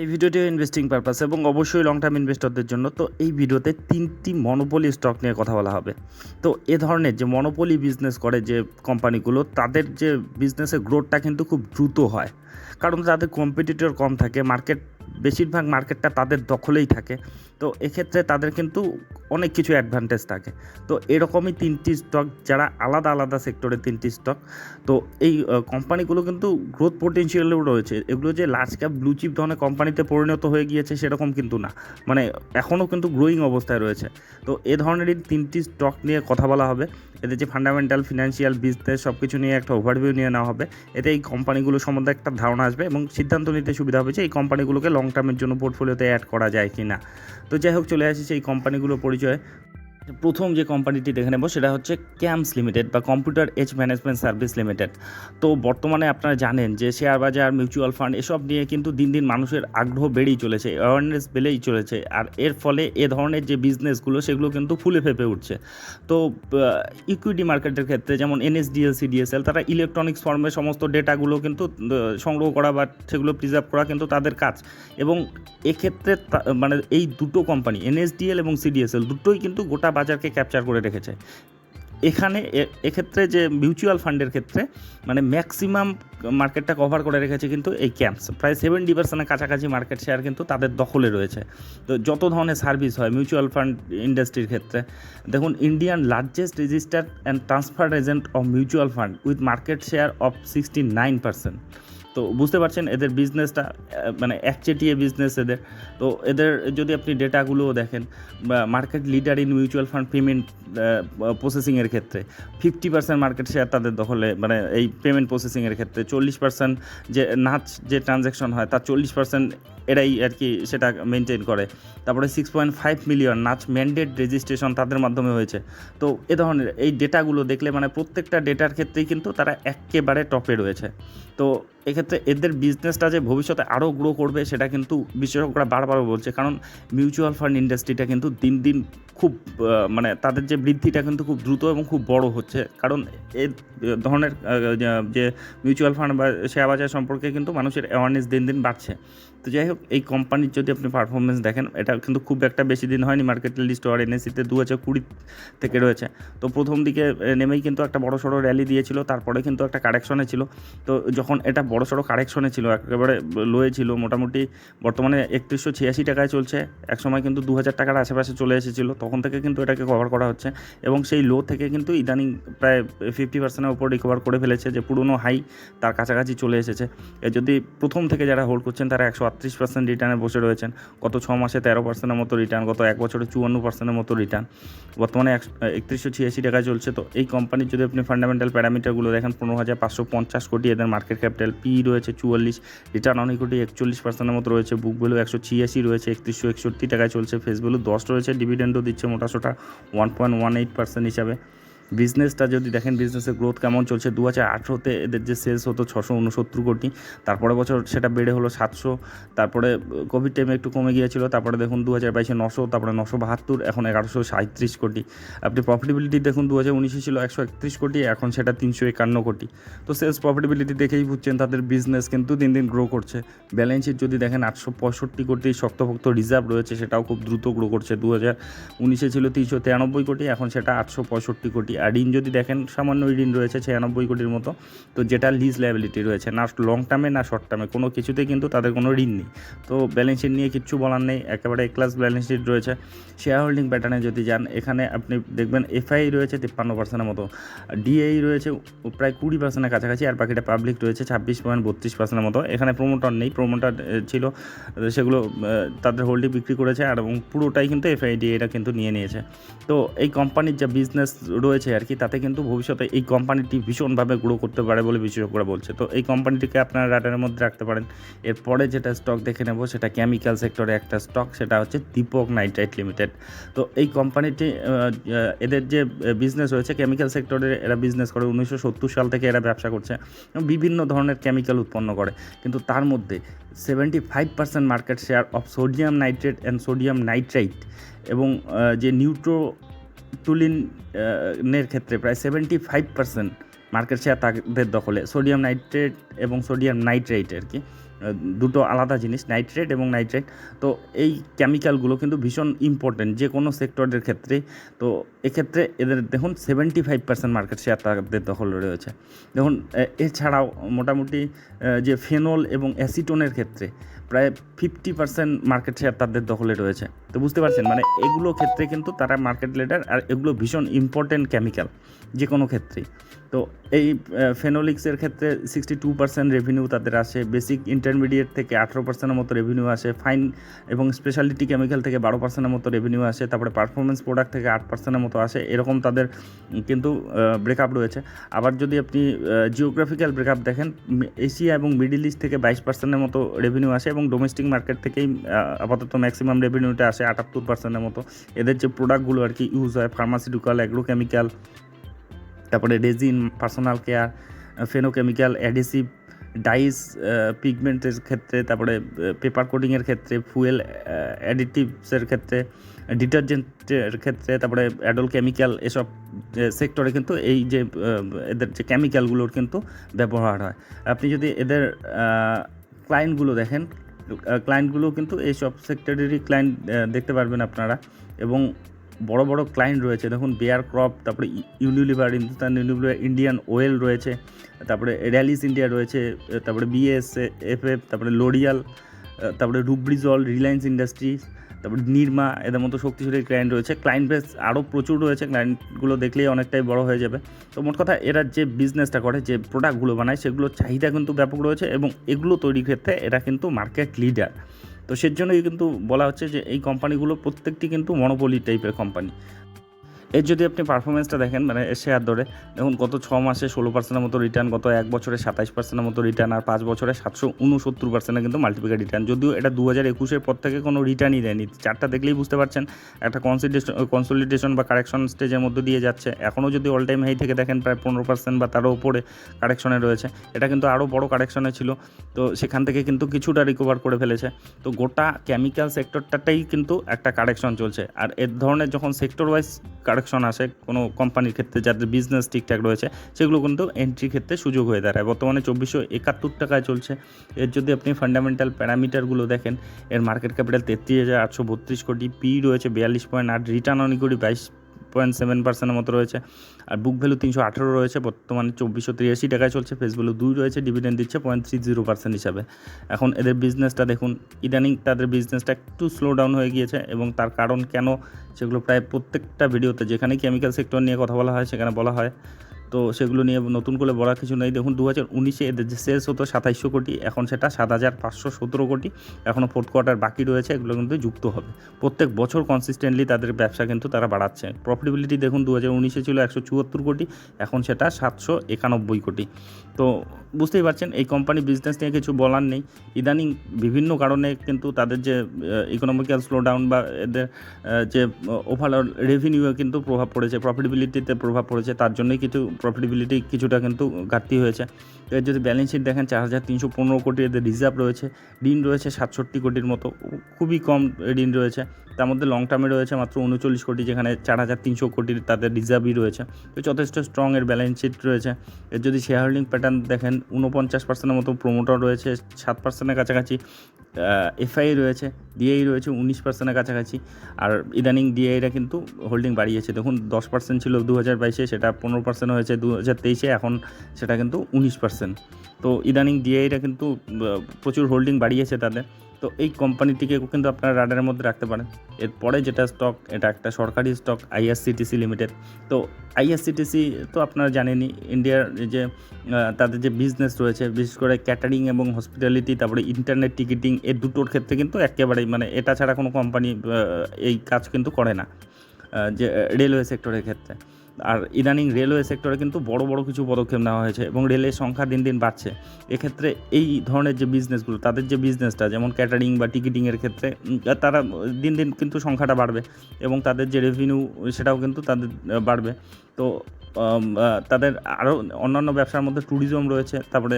এই ভিডিওটি investing purpose এবং অবশ্যই লং টার্ম ইনভেস্টরদের জন্য। তো এই ভিডিওতে তিনটি মনোপলি স্টক নিয়ে কথা বলা হবে। তো এ ধরনের যে মনোপলি বিজনেস করে যে কোম্পানিগুলো তাদের যে বিজনেসের গ্রোথটা কিন্তু খুব দ্রুত হয়। কারণ তাদের কম্পিটিটর কম থাকে মার্কেট বেশিরভাগ মার্কেটটা তাদের দখলেই থাকে। তো এক্ষেত্রে তাদের কিন্তু অনেক কিছু অ্যাডভান্টেজ থাকে। তো এরকমই তিনটি স্টক যারা আলাদা আলাদা সেক্টরের তিনটি স্টক তো এই কোম্পানিগুলো কিন্তু গ্রোথ পোটেনশিয়ালও রয়েছে। এগুলো যে লার্জ ক্যাপ ব্লু চিপ ধরনের কোম্পানিতে পরিণত হয়ে গিয়েছে সেরকম কিন্তু না। মানে এখনও কিন্তু গ্রোয়িং অবস্থায় রয়েছে। তো এ ধরনেরই তিনটি স্টক নিয়ে কথা বলা হবে। এদের যে ফান্ডামেন্টাল ফিনান্সিয়াল বিজনেস সব কিছু নিয়ে একটা ওভারভিউ নিয়ে নেওয়া হবে। এতে এই কোম্পানিগুলো সম্বন্ধে একটা ধারণা আসবে এবং সিদ্ধান্ত নিতে সুবিধা হবে যে এই কোম্পানিগুলোকে লং টার্মের জন্য পোর্টফোলিওতে অ্যাড করা যায় কি না তো যাই হোক চলে আসি সেই কোম্পানিগুলোর পরিচয়। প্রথম যে কোম্পানিটি দেখে নেব সেটা হচ্ছে ক্যাম্পস লিমিটেড বা computer age management service limited তো বর্তমানে আপনারা জানেন যে শেয়ার বাজার মিউচুয়াল ফান্ড এসব নিয়ে কিন্তু দিন দিন মানুষের আগ্রহ বেড়েই চলেছে অ্যাওয়ারনেস বেড়েই চলেছে, আর এর ফলে এ ধরনের যে বিজনেসগুলো সেগুলো কিন্তু ফুলে ফেপে উঠছে। তো ইকুইটি মার্কেটের ক্ষেত্রে যেমন এনএসডিএল সিডিএসএল তারা ইলেকট্রনিক্স ফর্মে সমস্ত ডেটাগুলো কিন্তু সংগ্রহ করা বা সেগুলো প্রিজার্ভ করা কিন্তু তাদের কাজ। এবং এক্ষেত্রে মানে এই দুটো কোম্পানি এনএসডিএল এবং সিডিএসএল দুটোই কিন্তু গোটা বাজারকে ক্যাপচার করে রেখেছে। এখানে এক্ষেত্রে যে মিউচুয়াল ফান্ডের ক্ষেত্রে মানে ম্যাক্সিমাম মার্কেটটা কভার করে রেখেছে কিন্তু এই ক্যাম্পস প্রায় সেভেন্টি পার্সেন্টের কাছাকাছি মার্কেট শেয়ার কিন্তু তাদের দখলে রয়েছে। তো যত ধরনের সার্ভিস হয় মিউচুয়াল ফান্ড ইন্ডাস্ট্রির ক্ষেত্রে, দেখুন Indian largest registered and transfer agent of mutual fund with market share of sixty nine percent তো বুঝতে পারছেন, এদের বিজনেসটা মানে একচেটিয়ে বিজনেস এদের। তো এদের যদি আপনি ডেটাগুলোও দেখেন market leader in mutual fund payment প্রসেসিংয়ের ক্ষেত্রে ফিফটি পার্সেন্ট মার্কেট শেয়ার তাদের দখলে মানে এই পেমেন্ট প্রসেসিংয়ের ক্ষেত্রে, চল্লিশ পার্সেন্ট যে নাচ যে ট্রানজ্যাকশন হয়, তার চল্লিশ পার্সেন্ট এরাই আর কি সেটা মেনটেন করে। তারপরে six point five million NACH mandate registration তাদের মাধ্যমে হয়েছে। তো এ ধরনের এই ডেটাগুলো দেখলে মানে প্রত্যেকটা ডেটার ক্ষেত্রেই কিন্তু তারা একেবারে টপে রয়েছে। তো এক্ষেত্রে এদের বিজনেসটা যে ভবিষ্যতে আরও গ্রো করবে, সেটা কিন্তু বিশেষজ্ঞরা বারবার বলছে। কারণ মিউচুয়াল ফান্ড ইন্ডাস্ট্রিটা কিন্তু দিন দিন খুব মানে তাদের যে বৃদ্ধিটা কিন্তু খুব দ্রুত এবং খুব বড় হচ্ছে। কারণ এই ধরনের যে মিউচুয়াল ফান্ড বা শেয়ার বাজার সম্পর্কে কিন্তু মানুষের অ্যাওয়ারনেস দিন দিন বাড়ছে। তো যাই হোক, এই কোম্পানির যদি আপনি পারফরমেন্স দেখেন, এটা কিন্তু খুব একটা বেশি দিন হয়নি মার্কেট লিস্ট আর এনএসিতে দু হাজার কুড়ি থেকে রয়েছে। তো প্রথম দিকে নেমেই কিন্তু একটা বড় সড়ো র্যালি দিয়েছিল, তারপরে কিন্তু একটা কারেকশনে ছিল। তো যখন এটা বড় সড়ো কারেকশনে ছিল, একেবারে লোয়ে ছিল, মোটামুটি বর্তমানে একত্রিশশো ছিয়াশি টাকায় চলছে। একসময় কিন্তু দু হাজার টাকার আশেপাশে চলে এসেছিল, তখন থেকে কিন্তু এটাকে কভার করা হচ্ছে এবং সেই লো থেকে কিন্তু ইদানিং প্রায় ফিফটি পার্সেন্টের উপর রিকভার করে ফেলেছে যে পুরনো হাই তার কাছাকাছি চলে এসেছে। এ যদি প্রথম থেকে যারা হোল্ড করছেন, তারা একশো আটত্রিশ পার্সেন্ট রিটার্নে বসে রয়েছেন। গত ছ মাসে তেরো পার্সেন্টের মতো রিটার্ন গত এক বছরে চুয়ান্ন পার্সেন্টের মতো রিটার্ন বর্তমানে একত্রিশশো ছিয়াশি টাকায় চলছে। তো এই কোম্পানির যদি আপনি ফান্ডামেন্টাল প্যারামিটারগুলো দেখেন, পনেরো হাজার পাঁচশো পঞ্চাশ কোটি এদের মার্কেট ক্যাপিটাল পি রয়েছে চুয়াল্লিশ রিটার্ন অন ইকুইটি একচল্লিশ পার্সেন্টের মতো রয়েছে বুক ভ্যালু একশো ছিয়াশি রয়েছে, একত্রিশশো একষট্টি টাকায় চলছে ফেস ভ্যালু দশ রয়েছে ডিভিডেন্ডও দিচ্ছে মোটাসোটা one point one eight percent হিসাবে। বিজনেসটা যদি দেখেন, বিজনেসের গ্রোথ কেমন চলছে? দু হাজার আঠেরোতে এদের যে সেলস হতো ছশো উনসত্তর কোটি, তারপরে বছর সেটা বেড়ে হলো সাতশো, তারপরে কোভিড টাইমে একটু কমে গিয়েছিল, তারপরে দেখুন দু হাজার বাইশে নশো, তারপরে নশো বাহাত্তর, এখন এগারোশো সাঁত্রিশ কোটি। আপনি প্রফিটেবিলিটি দেখুন দু হাজার উনিশে ছিল একশো একত্রিশ কোটি, এখন সেটা তিনশো একান্ন কোটি। তো সেলস প্রফিটেবিলিটি দেখেই বুঝছেন, তাদের বিজনেস কিন্তু দিন দিন গ্রো করছে। ব্যালেন্স শিট যদি দেখেন, আটশো পঁয়ষট্টি কোটি শক্তভক্ত রিজার্ভ রয়েছে, সেটাও খুব দ্রুত গ্রো করছে। দু হাজার উনিশে ছিল তিনশো তিরানব্বই কোটি, এখন সেটা আটশো পঁয়ষট্টি কোটি। ঋণ যদি দেখেন, সামান্য ঋণ রয়েছে ছিয়ানব্বই কোটির মতো। তো যেটা লিজ লাইবিলিটি রয়েছে, না লং টার্মে না শর্ট টার্মে কোনো কিছুতে কিন্তু তাদের কোনো ঋণ নেই। তো ব্যালেন্স শিট নিয়ে কিচ্ছু বলার নেই, একেবারে ক্লাস ব্যালেন্স শিট রয়েছে। শেয়ার হোল্ডিং প্যাটার্নে যদি যান, এখানে আপনি দেখবেন এফআই রয়েছে তিপ্পান্ন পার্সেন্টের মতো। ডিএই রয়েছে প্রায় কুড়ি পার্সেন্টের কাছাকাছি, আর বাকিটা পাবলিক রয়েছে ছাব্বিশ পয়েন্ট বত্রিশ পার্সেন্টের মতো। এখানে প্রোমোটার নেই প্রোমোটার ছিল, সেগুলো তাদের হোল্ডিং বিক্রি করেছে, আর এবং পুরোটাই কিন্তু এফআইডি এটা কিন্তু নিয়ে নিয়েছে। তো এই কোম্পানির যা বিজনেস রয়েছে আর কি, তাতে কিন্তু ভবিষ্যতে এই কোম্পানিটি ভীষণভাবে গ্রো করতে পারে বলে বিশেষজ্ঞরা বলছে। তো এই কোম্পানিটিকে আপনারা রাডারের মধ্যে রাখতে পারেন। এরপরে যেটা স্টক দেখে নেব, সেটা কেমিক্যাল সেক্টরে একটা স্টক সেটা হচ্ছে দীপক নাইট্রাইট লিমিটেড তো এই কোম্পানিটি এদের যে বিজনেস রয়েছে কেমিক্যাল সেক্টরে এরা বিজনেস করে, উনিশশো সত্তর সাল থেকে এরা ব্যবসা করছে বিভিন্ন ধরনের কেমিক্যাল উৎপন্ন করে। কিন্তু তার মধ্যে seventy five percent market share of sodium nitrate and sodium nitrite এবং যে নিউট্রো টুলিন নের ক্ষেত্রে প্রায় seventy five percent market share তাদের দখলে। সোডিয়াম নাইট্রেট এবং সোডিয়াম নাইট্রেট আর কি দুটো আলাদা জিনিস নাইট্রেট এবং নাইট্রেট তো এই কেমিক্যালগুলো কিন্তু ভীষণ ইম্পর্টেন্ট যে কোনো সেক্টরের ক্ষেত্রে। তো এক্ষেত্রে এদের দেখুন seventy five percent market share তাদের দখলে রয়েছে। দেখুন এছাড়াও মোটামুটি যে ফেনল এবং অ্যাসিটোনের ক্ষেত্রে প্রায় ফিফটি পার্সেন্ট মার্কেট শেয়ার তাদের দখলে রয়েছে। তো বুঝতে পারছেন? মানে এগুলো ক্ষেত্রে কিন্তু তারা মার্কেট লিডার আর এগুলো ভীষণ ইম্পর্টেন্ট কেমিক্যাল যে কোনো ক্ষেত্রেই। তো এই ফেনোলিক্সের ক্ষেত্রে সিক্সটি টু পার্সেন্ট রেভিনিউ তাদের আসে বেসিক ইন্টারমিডিয়েট থেকে আঠেরো পার্সেন্টের মতো রেভিনিউ আসে ফাইন এবং স্পেশালিটি কেমিক্যাল থেকে বারো পার্সেন্টের মতো রেভিনিউ আসে, তারপরে পারফরমেন্স প্রোডাক্ট থেকে আট পার্সেন্টের মতো আসে, এরকম তাদের কিন্তু ব্রেকআপ রয়েছে। আবার যদি আপনি জিওগ্রাফিক্যাল ব্রেকআপ দেখেন এশিয়া এবং মিডিল ইস্ট থেকে বাইশ পার্সেন্টের মতো রেভিনিউ আসে এবং ডোমেস্টিক মার্কেট থেকেই আপাতত ম্যাক্সিমাম রেভিনিউটা আসে আটাত্তর পার্সেন্টের মতো। এদের যে প্রোডাক্টগুলো আর কি ইউজ হয় ফার্মাসিউটিক্যাল অ্যাগ্রোকেমিক্যাল তারপরে রেজিন পার্সোনাল কেয়ার ফেনোকেমিক্যাল অ্যাডিসিভ ডাইস পিগমেন্টের ক্ষেত্রে, তারপরে পেপার কোটিংয়ের ক্ষেত্রে ফুয়েল অ্যাডিটিভসের ক্ষেত্রে ডিটারজেন্টের ক্ষেত্রে, তারপরে অ্যাডল কেমিক্যাল এসব সেক্টরে কিন্তু এই যে এদের যে কেমিক্যালগুলোর কিন্তু ব্যবহার হয়। আপনি যদি এদের ক্লায়েন্টগুলো দেখেন ক্লায়েন্টগুলো কিন্তু এইসব সেক্টরেরই ক্লায়েন্ট দেখতে পারবেন আপনারা। এবং বড় বড় ক্লায়েন্ট রয়েছে। দেখুন বেয়ার ক্রপ তারপরে Unilever Hindustan Unilever Indian oil রয়েছে, তারপরে র্যালিস ইন্ডিয়া রয়েছে, তারপরে বিএস এফ এফ তারপরে লোরিয়াল তারপরে রুব্রিজল রিলায়েন্স ইন্ডাস্ট্রিজ তারপরে নির্মা এদের মতো শক্তিশালী ক্লায়েন্ট রয়েছে। ক্লায়েন্ট বেস আরও প্রচুর রয়েছে ক্লায়েন্টগুলো দেখলেই অনেকটাই বড় হয়ে যাবে। তো মোট কথা, এরা যে বিজনেসটা করে, যে প্রোডাক্টগুলো বানায়, সেগুলোর চাহিদা কিন্তু ব্যাপক রয়েছে এবং এগুলো তৈরির ক্ষেত্রে এরা কিন্তু মার্কেট লিডার তো সেজন্যই কিন্তু বলা হচ্ছে যে এই কোম্পানিগুলো প্রত্যেকটি কিন্তু মনোপলি টাইপের কোম্পানি এর যদি আপনি পারফরমেন্সটা দেখেন মানে শেয়ার ধরে, দেখুন গত ছ মাসে ষোলো পার্সেন্টের মতো রিটার্ন গত এক বছরে সাতাইশ পার্সেন্টের মতো রিটার্ন আর পাঁচ বছরে সাতশো উনসত্তর পার্সেন্টের কিন্তু মাল্টিপ্লিকার রিটার্ন যদিও এটা দু হাজার একুশের পর থেকে কোনো রিটার্নই দেয়নি। চারটা দেখলেই বুঝতে পারছেন, একটা কনসিডেশন কনসলিডেশন বা কারেকশন স্টেজের মধ্যে দিয়ে যাচ্ছে। এখনও যদি অল টাইম হাই থেকে দেখেন, প্রায় পনেরো পার্সেন্ট বা তারও উপরে কারেকশনে রয়েছে। এটা কিন্তু আরও বড় কারেকশনে ছিল। তো সেখান থেকে কিন্তু কিছুটা রিকভার করে ফেলেছে। তো গোটা কেমিক্যাল সেক্টরটাতেই কিন্তু একটা কারেকশন চলছে। আর এর ধরনের যখন সেক্টর ওয়াইজ কারেকশন আসে, কোনো কোম্পানির ক্ষেত্রে যাদের বিজনেস ঠিকঠাক রয়েছে, সেগুলো কিন্তু এন্ট্রির ক্ষেত্রে সুযোগ হয়ে দাঁড়ায়। বর্তমানে চব্বিশশো একাত্তর টাকায় চলছে। এর যদি আপনি ফান্ডামেন্টাল প্যারামিটারগুলো দেখেন, এর মার্কেট ক্যাপিটাল তেত্রিশ হাজার আটশো বত্রিশ কোটি পি রয়েছে বিয়াল্লিশ পয়েন্ট আট রিটার্ন অন ইকুইটি বাইশ পয়েন্ট সেভেন পার্সেন্টের মতো রয়েছে। আর বুক ভ্যালু তিনশো আঠেরো রয়েছে, বর্তমানে চব্বিশশো তিরাশি টাকায় চলছে ফেস ভ্যালু দুই রয়েছে ডিভিডেন্ড দিচ্ছে পয়েন্ট থ্রি জিরো পার্সেন্ট হিসাবে। এখন এদের বিজনেসটা দেখুন, ইদানিং তাদের বিজনেসটা একটু স্লো ডাউন হয়ে গিয়েছে এবং তার কারণ কেন, সেগুলো প্রায় প্রত্যেকটা ভিডিওতে যেখানে কেমিক্যাল সেক্টর নিয়ে কথা বলা হয়, সেখানে বলা হয় তো সেগুলো নিয়ে নতুন করে বলা কিছু নেই। দেখুন দু হাজার উনিশে এদের যে সেলস হতো সাতাইশশো কোটি, এখন সেটা সাত হাজার পাঁচশো সতেরো কোটি। এখনও ফোর্থ কোয়ার্টার বাকি রয়েছে, এগুলো কিন্তু যুক্ত হবে। প্রত্যেক বছর কনসিস্টেন্টলি তাদের ব্যবসা কিন্তু তারা বাড়াচ্ছে। প্রফিটেবিলিটি দেখুন দু হাজার উনিশে ছিল একশো চুয়াত্তর কোটি, এখন সেটা সাতশো একানব্বই কোটি। তো বুঝতেই পারছেন, এই কোম্পানি বিজনেস নিয়ে কিছু বলার নেই। ইদানিং বিভিন্ন কারণে কিন্তু তাদের যে ইকোনমিক্যাল স্লোডাউন বা এদের যে ওভারঅল রেভিনিউয়ে কিন্তু প্রভাব পড়েছে প্রফিটেবিলিটিতে প্রভাব পড়েছে, তার জন্যই কিছু প্রফিটেবিলিটি কিছুটা কিন্তু ঘাটতি হয়েছে। এর যদি ব্যালেন্স শিট দেখেন, চার হাজার তিনশো পনেরো কোটি এদের রিজার্ভ রয়েছে। ঋণ রয়েছে সাতষট্টি কোটির মতো, খুবই কম ঋণ রয়েছে। তার মধ্যে লং টার্মে রয়েছে মাত্র উনচল্লিশ কোটি, যেখানে চার হাজার তিনশো কোটির তাদের রিজার্ভই রয়েছে। তো যথেষ্ট স্ট্রং এর ব্যালেন্স শিট রয়েছে। এর যদি শেয়ার হোল্ডিং প্যাটার্ন দেখেন উনপঞ্চাশ পার্সেন্টের মতো প্রোমোটার রয়েছে, সাত পার্সেন্টের কাছাকাছি এফআই রয়েছে ডিআই রয়েছে, উনিশ পার্সেন্টের কাছাকাছি। আর ইদানিং ডিআইরা কিন্তু হোল্ডিং বাড়িয়েছে। দেখুন, দশ পার্সেন্ট ছিল দু হাজার বাইশে, সেটা পনেরো পার্সেন্ট হয়েছে দু হাজার তেইশে, এখন সেটা কিন্তু উনিশ পার্সেন্ট তো ইদানিং ডিআইরা কিন্তু প্রচুর হোল্ডিং বাড়িয়েছে তাদের। তো এই কোম্পানিটিকে কিন্তু আপনারা রাডারের মধ্যে রাখতে পারেন। এরপরে যেটা স্টক এটা একটা সরকারি স্টক আইআরসিটিসি লিমিটেড তো আইআরসিটিসি তো আপনারা জানেনই ইন্ডিয়ার যে তাদের যে বিজনেস রয়েছে, বিশেষ করে ক্যাটারিং এবং হসপিটালিটি তারপরে ইন্টারনেট টিকিটিং এ দুটোর ক্ষেত্রে কিন্তু একেবারেই মানে এটা ছাড়া কোনো কোম্পানি এই কাজ কিন্তু করে না যে রেলওয়ে সেক্টরের ক্ষেত্রে। আর ইদানিং রেলওয়ে সেক্টরে কিন্তু বড় বড় কিছু পদক্ষেপ নেওয়া হয়েছে এবং রেলের সংখ্যা দিন দিন বাড়ছে। এক্ষেত্রে এই ধরনের যে বিজনেসগুলো তাদের যে বিজনেসটা যেমন ক্যাটারিং বা টিকিটিংয়ের ক্ষেত্রে তারা দিন দিন কিন্তু সংখ্যাটা বাড়বে এবং তাদের যে রেভিনিউ সেটাও কিন্তু তাদের বাড়বে। তো তাদের আরও অন্যান্য ব্যবসার মধ্যে ট্যুরিজম রয়েছে, তারপরে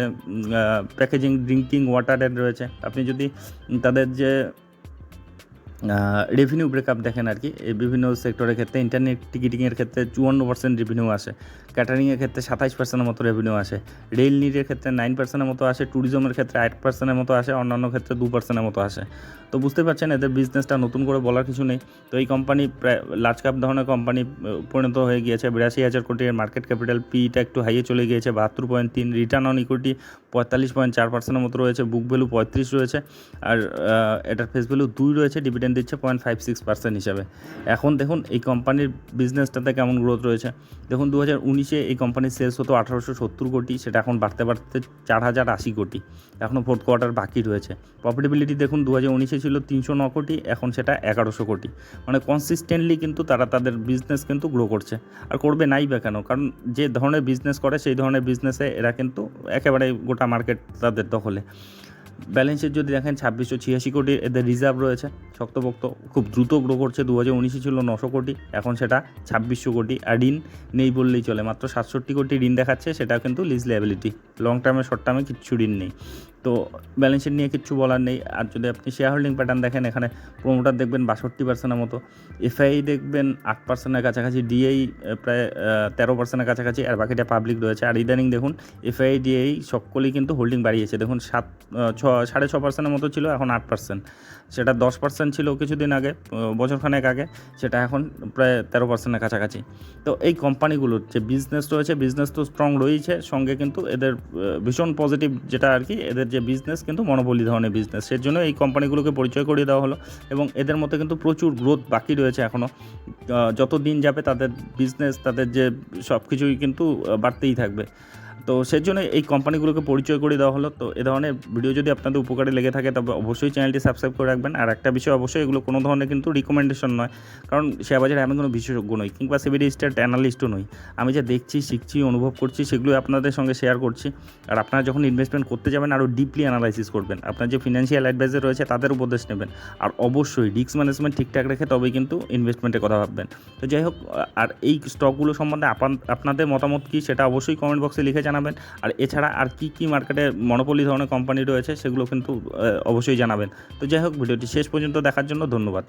প্যাকেজিং ড্রিঙ্কিং ওয়াটারের রয়েছে। আপনি যদি তাদের যে রেভিনিউ ব্রেকআপ দেখেন আর কি। বিভিন্ন সেক্টরের ক্ষেত্রে ইন্টারনেট টিকিটিংয়ের ক্ষেত্রে চুয়ান্ন পার্সেন্ট রেভিনিউ আসে। ক্যাটারিংয়ের ক্ষেত্রে সাতাইশ পার্সেন্টের মতো রেভিনিউ আসে। রেল নিডের ক্ষেত্রে নাইন পার্সেন্টের মতো আসে। ট্যুরিজমের ক্ষেত্রে আট পার্সেন্টের মতো আসে। অন্যান্য ক্ষেত্রে দু পার্সেন্টের মতো আসে। তো বুঝতে পারছেন, এদের বিজনেসটা নতুন করে বলার কিছু নেই। তো এই কোম্পানি প্রায় লার্জ ক্যাপ ধরনের কোম্পানি পরিণত হয়ে গিয়েছে। বিরাশি হাজার কোটি এর মার্কেট ক্যাপিটাল পিটা একটু হাইয়ে চলে গিয়েছে। বাহাত্তর পয়েন্ট তিন রিটার্ন অন ইকুইটি পঁয়তাল্লিশ পয়েন্ট চার পার্সেন্টের মতো রয়েছে। বুক ভ্যালু পঁয়ত্রিশ রয়েছে। আর এটার ফেস ভ্যালু দুই রয়েছে। ডিভিডেন্ড দিচ্ছে পয়েন্ট ফাইভ সিক্স পার্সেন্ট হিসাবে। এখন দেখুন, এই কোম্পানির বিজনেসটাতে কেমন গ্রোথ রয়েছে? দেখুন দু হাজার উনিশে এই কোম্পানির সেলস হতো আঠারোশো সত্তর কোটি, সেটা এখন বাড়তে বাড়তে চার হাজার আশি কোটি। এখনও ফোর্থ কোয়ার্টার বাকি রয়েছে। প্রফিটেবিলিটি দেখুন দু হাজার উনিশে ছিল তিনশো ন কোটি, এখন সেটা এগারোশো কোটি। মানে কনসিস্টেন্টলি কিন্তু তারা তাদের বিজনেস কিন্তু গ্রো করছে। আর করবে নাই বা কেন? কারণ যে ধরনের বিজনেস করে, সেই ধরনের বিজনেসে এরা কিন্তু একেবারে গোটা মার্কেট তাদের দখলে। ব্যালেন্সের যদি দেখেন, ছাব্বিশশো ছিয়াশি কোটি এদের রিজার্ভ রয়েছে। শক্তপোক্ত খুব দ্রুত গ্রো করছে দু হাজার উনিশে ছিল নশো কোটি, এখন সেটা ছাব্বিশশো কোটি। আর ঋণ নেই বললেই চলে, মাত্র সাতষট্টি কোটি ঋণ দেখাচ্ছে সেটা কিন্তু লিজ লেবিলিটি লং টার্মে শর্ট টার্মে কিচ্ছু ঋণ নেই। তো ব্যালেন্স শিট নিয়ে কিচ্ছু বলার নেই। আর যদি আপনি শেয়ার হোল্ডিং প্যাটার্ন দেখেন, এখানে প্রোমোটার দেখবেন বাষট্টি পার্সেন্টের মতো। এফআই দেখবেন আট পার্সেন্টের কাছাকাছি ডিএই প্রায় তেরো পার্সেন্টের কাছাকাছি, আর বাকিটা পাবলিক রয়েছে। আর ইদানিং দেখুন এফআই ডিএই সকলেই কিন্তু হোল্ডিং বাড়িয়েছে। দেখুন, সাত ছ, সাড়ে ছ পার্সেন্টের মতো ছিল, এখন আট পার্সেন্ট সেটা দশ পার্সেন্ট ছিল কিছুদিন আগে বছরখানেক আগে। সেটা এখন প্রায় তেরো পার্সেন্টের কাছাকাছি। তো এই কোম্পানিগুলোর যে বিজনেস রয়েছে বিজনেস তো স্ট্রং রয়েছে সঙ্গে কিন্তু এদের ভীষণ পজিটিভ যেটা আর কি, এদের যে বিজনেস কিন্তু মনোবলি ধরনের বিজনেস সের জন্য এই কোম্পানিগুলোকে পরিচয় করিয়ে দেওয়া হলো এবং এদের মধ্যে কিন্তু প্রচুর গ্রোথ বাকি রয়েছে এখনও যত দিন যাবে তাদের বিজনেস তাদের যে সব কিছুই কিন্তু বাড়তেই থাকবে। তো সেই জন্য এই কোম্পানিগুলোকে পরিচয় করে দেওয়া হলো। তো এ ধরনের ভিডিও যদি আপনাদের উপকারে লেগে থাকে, তবে অবশ্যই চ্যানেলটি সাবস্ক্রাইব করে রাখবেন। আর একটা বিষয় অবশ্যই, এগুলো কোনো ধরনের কিন্তু রিকমেন্ডেশন নয়। কারণ শেয়ার বাজারে আমি কোনো বিশেষজ্ঞ নই, কিংবা সিবিডি স্টেট অ্যানালিস্টও নই। আমি যা দেখছি, শিখছি, অনুভব করছি সেগুলো আপনাদের সঙ্গে শেয়ার করছি। আর আপনারা যখন ইনভেস্টমেন্ট করতে যাবেন, আরও ডিপলি অ্যানালাইসিস করবেন। আপনার যে ফিনান্সিয়াল অ্যাডভাইজার রয়েছে, তাদের উপদেশ নেবেন। আর অবশ্যই রিস্ক ম্যানেজমেন্ট ঠিকঠাক রেখে তবেই কিন্তু ইনভেস্টমেন্টের কথা ভাববেন। তো যাই হোক, আর এই স্টকগুলো সম্বন্ধে আপান- আপনাদের মতামত কী, সেটা অবশ্যই কমেন্ট বক্সে লিখে জানাবেন। আর এছাড়া আর কী কী মার্কেটে মনোপলি ধরনের কোম্পানি রয়েছে সেগুলো কিন্তু অবশ্যই জানাবেন। তো যাই হোক, ভিডিওটি শেষ পর্যন্ত দেখার জন্য ধন্যবাদ।